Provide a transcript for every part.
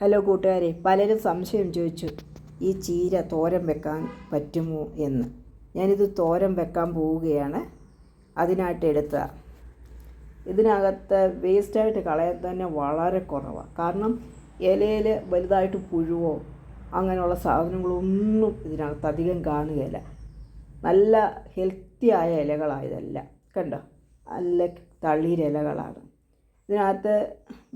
Hello കൂട്ടുകാരെ പലരും സംശയം ചോദിച്ചു ഈ ചീര തോരൻ വെക്കാൻ പറ്റുമോ എന്ന്? ഞാനിത് തോരൻ വെക്കാൻ പോവുകയാണ്. അതിനായിട്ട് എടുത്ത ഇതിനകത്ത് വേസ്റ്റായിട്ട് കളയാൻ തന്നെ വളരെ കുറവാണ് കാരണം ഇലയിൽ വലുതായിട്ട് പുഴുവോ അങ്ങനെയുള്ള സാധനങ്ങളൊന്നും ഇതിനകത്ത് അധികം കാണുകയില്ല. നല്ല ഹെൽത്തിയായ ആയ ഇലകളായതല്ല കണ്ടോ? നല്ല തളിരിലകളാണ്. ഇതിനകത്ത്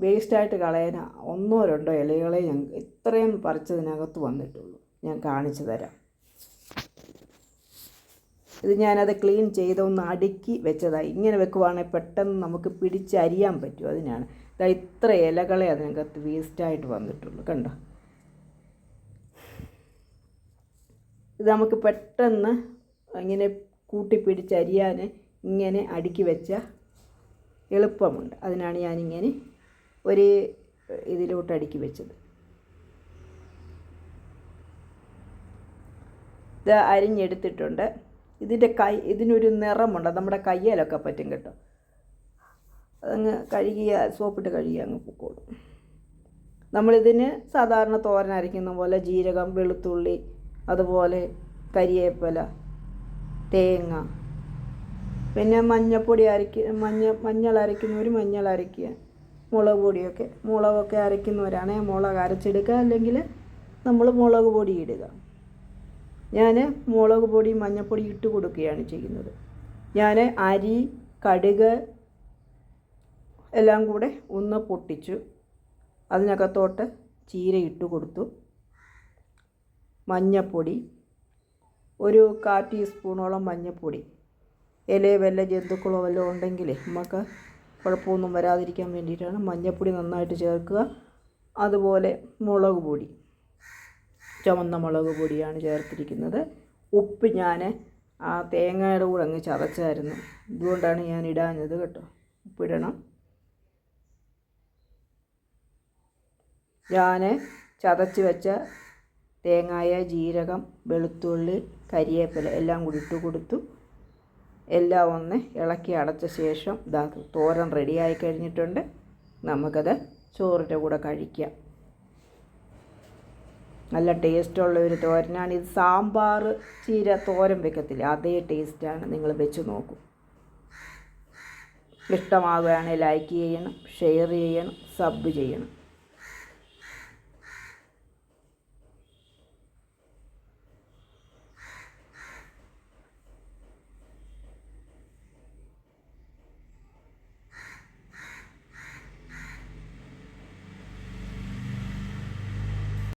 വേസ്റ്റായിട്ട് കളയാൻ ഒന്നോ രണ്ടോ ഇലകളെ ഞാൻ ഇത്രയും പറിച്ചതിനകത്ത് വന്നിട്ടുള്ളൂ. ഞാൻ കാണിച്ചു തരാം. ഇത് ഞാനത് ക്ലീൻ ചെയ്ത് ഒന്ന് അടുക്കി വെച്ചതാണ് ഇങ്ങനെ വെക്കുവാണെങ്കിൽ പെട്ടെന്ന് നമുക്ക് പിടിച്ചരിയാൻ പറ്റും അതിനാണ്. ഇതാ ഇത്ര ഇലകളെ അതിനകത്ത് വേസ്റ്റായിട്ട് വന്നിട്ടുള്ളൂ. കണ്ടോ? ഇത് നമുക്ക് പെട്ടെന്ന് ഇങ്ങനെ കൂട്ടി പിടിച്ചരിയാൻ ഇങ്ങനെ അടുക്കി വെച്ച എളുപ്പമുണ്ട്. അതിനാണ് ഞാനിങ്ങനെ ഒരു ഇതിലോട്ട് അടുക്കി വെച്ചത്. ഇത് അരിഞ്ഞെടുത്തിട്ടുണ്ട്. ഇതിന്റെ കൈ ഇതിനൊരു നിറമുണ്ട്. നമ്മുടെ കയ്യിലൊക്കെ പറ്റും കേട്ടോ. അതങ്ങ് കഴുകിയ സോപ്പിട്ട് കഴുകി അങ്ങ് പൊക്കോളും. നമ്മളിതിന് സാധാരണ തോരൻ അരയ്ക്കുന്ന പോലെ ജീരകം വെളുത്തുള്ളി അതുപോലെ കരിയേപ്പില തേങ്ങ പിന്നെ മഞ്ഞപ്പൊടി അരയ്ക്ക മഞ്ഞ മഞ്ഞൾ അരയ്ക്കുന്നവർ മഞ്ഞൾ അരയ്ക്കുക. മുളക് പൊടിയൊക്കെ. മുളകൊക്കെ അരയ്ക്കുന്നവരാണേ മുളക് അരച്ചെടുക്കുക. അല്ലെങ്കിൽ നമ്മൾ മുളക് പൊടി ഇടുക. ഞാൻ മുളക് പൊടി മഞ്ഞൾപ്പൊടി ഇട്ട് കൊടുക്കുകയാണ് ചെയ്യുന്നത്. ഞാൻ അരി കടുക് എല്ലാം കൂടെ ഒന്ന് പൊട്ടിച്ചു. അതിനകത്തോട്ട് ചീര ഇട്ട് കൊടുത്തു. മഞ്ഞൾപ്പൊടി ഒരു കാ ടീസ്പൂണോളം മഞ്ഞൾപ്പൊടി ഇല വല്ല ജന്തുക്കളോ വല്ലതും ഉണ്ടെങ്കിൽ നമുക്ക് കുഴപ്പമൊന്നും വരാതിരിക്കാൻ വേണ്ടിയിട്ടാണ് മഞ്ഞൾപ്പൊടി നന്നായിട്ട് ചേർക്കുക. അതുപോലെ മുളക് പൊടി. ചുവന്ന മുളക് പൊടിയാണ് ചേർത്തിരിക്കുന്നത്. ഉപ്പ് ഞാൻ ആ തേങ്ങയുടെ കൂടെ അങ്ങ് ചതച്ചായിരുന്നു. ഇതുകൊണ്ടാണ് ഞാൻ ഇടാഞ്ഞത് കേട്ടോ. ഉപ്പിടണം ഞാൻ ചതച്ച് വെച്ച തേങ്ങായ ജീരകം വെളുത്തുള്ളി കരിയേപ്പില എല്ലാം കൂടി ഇട്ട് കൊടുത്തു. എല്ലാം ഒന്ന് ഇളക്കി അടച്ച ശേഷം ഇതാ തോരൻ റെഡിയായി കഴിഞ്ഞിട്ടുണ്ട്. നമുക്കത് ചോറിന്റെ കൂടെ കഴിക്കാം. നല്ല ടേസ്റ്റുള്ള ഒരു തോരനാണ്. ഇത് സാമ്പാർ ചീര തോരൻ വെക്കത്തില്ല. അതേ ടേസ്റ്റാണ്. നിങ്ങൾ വെച്ച് നോക്കൂ. ഇഷ്ടമാവുകയാണെങ്കിൽ ലൈക്ക് ചെയ്യണം ഷെയർ ചെയ്യണം സബ് ചെയ്യണം.